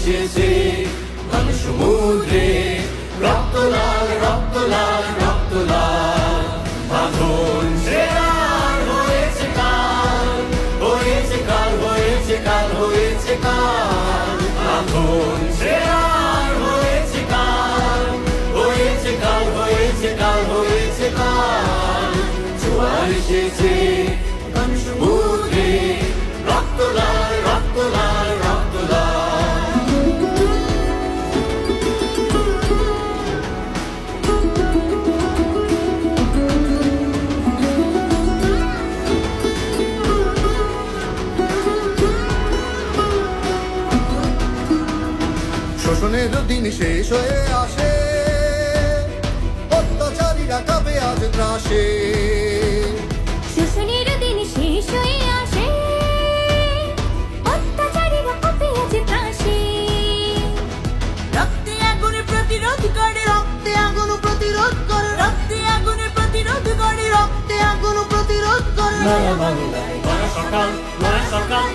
এসেছে। ঘন সমুদ্রে রক্ত লাল রক্ত লাল রক্ত লাল। ছেড়ার হয়েছে কাল হয়েছে কাল হয়েছে কাল হয়েছে কাল। বাঁধন হয়েছে কাল হয়েছে কাল হয়েছে কাল হয়েছে কাল। জোয়ার এসেছে, ঘন সমুদ্রে শোষণের দিন শেষ হয়ে আসে। অত্যাচারীরা কাঁপে আজ ত্রাসে। শোষণের দিন শেষ হয়ে আসে। অত্যাচারীরা কপে আছে ত্রাসে। রক্তে আগুনে প্রতিরোধ করে রক্তে আগুন প্রতিরোধ করে। রক্তে আগুনে প্রতিরোধ করে রক্তে আগুন প্রতিরোধ করে। নয়া বাংলায় নয়া সকাল নয়া সকাল।